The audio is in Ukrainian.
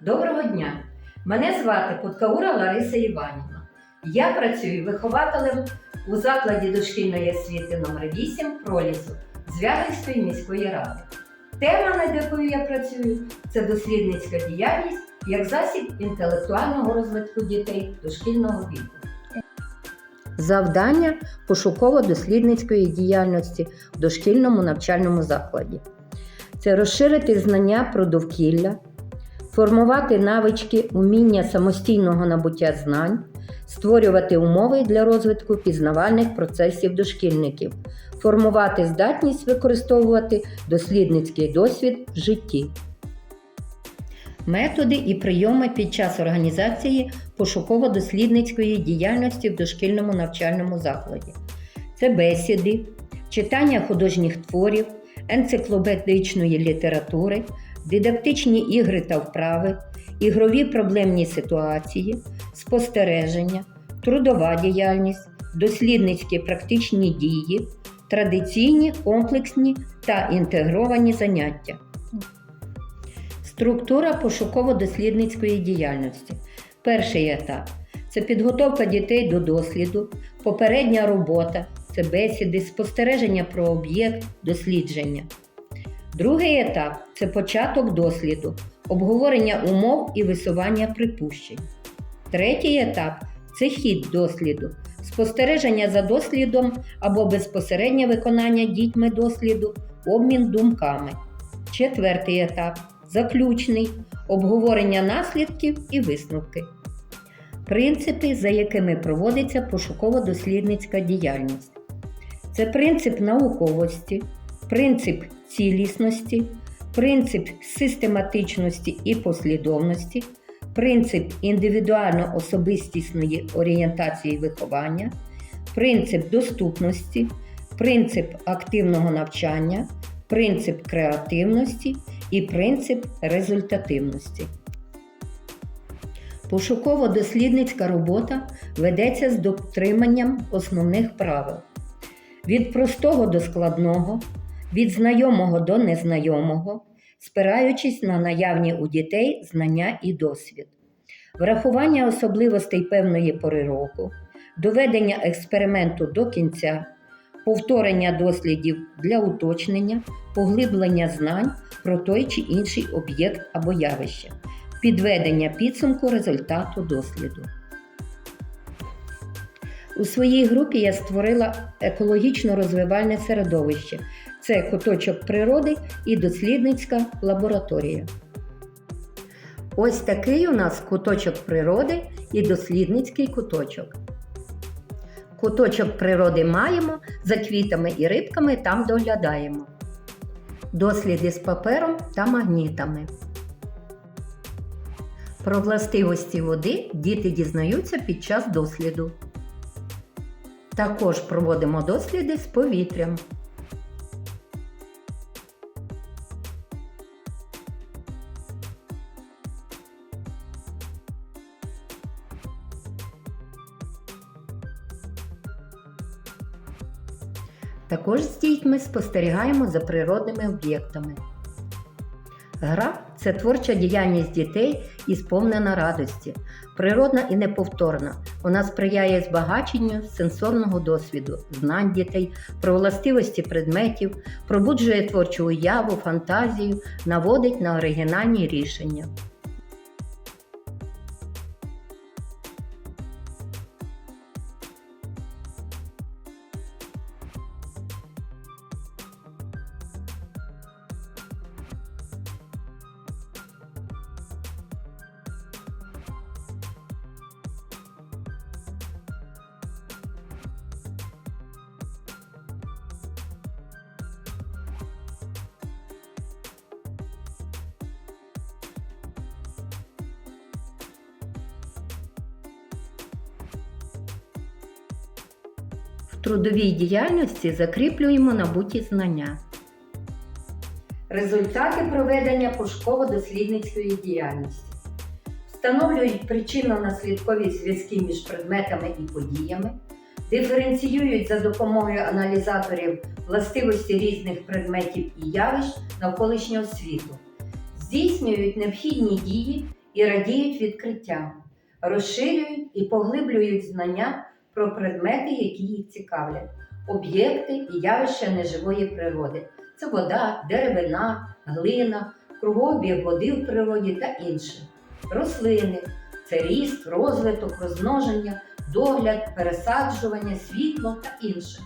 Доброго дня! Мене звати Подкаура Лариса Іванівна. Я працюю вихователем у закладі дошкільної освіти номер 8 пролісу Звягельської міської ради. Тема, над якою я працюю, це дослідницька діяльність як засіб інтелектуального розвитку дітей дошкільного віку. Завдання пошуково-дослідницької діяльності в дошкільному навчальному закладі. Це розширити знання про довкілля, формувати навички, уміння самостійного набуття знань, створювати умови для розвитку пізнавальних процесів дошкільників, формувати здатність використовувати дослідницький досвід в житті. Методи і прийоми під час організації пошуково-дослідницької діяльності в дошкільному навчальному закладі. Це бесіди, читання художніх творів, енциклопедичної літератури, дидактичні ігри та вправи, ігрові проблемні ситуації, спостереження, трудова діяльність, дослідницькі практичні дії, традиційні, комплексні та інтегровані заняття. Структура пошуково-дослідницької діяльності. Перший етап це підготовка дітей до досліду, попередня робота, це бесіди, спостереження про об'єкт, дослідження. Другий етап це початок досліду, обговорення умов і висування припущень. Третій етап це хід досліду, спостереження за дослідом або безпосереднє виконання дітьми досліду, обмін думками. Четвертий етап заключний обговорення наслідків і висновки. Принципи, за якими проводиться пошуково-дослідницька діяльність. Це принцип науковості, принцип цілісності, принцип систематичності і послідовності, принцип індивідуально-особистісної орієнтації виховання, принцип доступності, принцип активного навчання, принцип креативності і принцип результативності. Пошуково-дослідницька робота ведеться з дотриманням основних правил від простого до складного, від знайомого до незнайомого, спираючись на наявні у дітей знання і досвід, врахування особливостей певної пори року, доведення експерименту до кінця, повторення дослідів для уточнення, поглиблення знань про той чи інший об'єкт або явище, підведення підсумку результату досліду. У своїй групі я створила екологічно розвивальне середовище. Це куточок природи і дослідницька лабораторія. Ось такий у нас куточок природи і дослідницький куточок. Куточок природи маємо, за квітами і рибками там доглядаємо. Досліди з папером та магнітами. Про властивості води діти дізнаються під час досліду. Також проводимо досліди з повітрям. Також з дітьми спостерігаємо за природними об'єктами. Гра це творча діяльність дітей і сповнена радості, природна і неповторна. Вона сприяє збагаченню сенсорного досвіду, знань дітей, про властивості предметів, пробуджує творчу уяву, фантазію, наводить на оригінальні рішення. Трудовій діяльності закріплюємо набуті знання. Результати проведення пошуково-дослідницької діяльності. Встановлюють причинно-наслідкові зв'язки між предметами і подіями, диференціюють за допомогою аналізаторів властивості різних предметів і явищ навколишнього світу, здійснюють необхідні дії і радіють відкриттям, розширюють і поглиблюють знання про предмети, які їх цікавлять, об'єкти і явища неживої природи. Це вода, деревина, глина, кругообіг води в природі та інше. Рослини це ріст, розвиток, розмноження, догляд, пересаджування, світло та інше.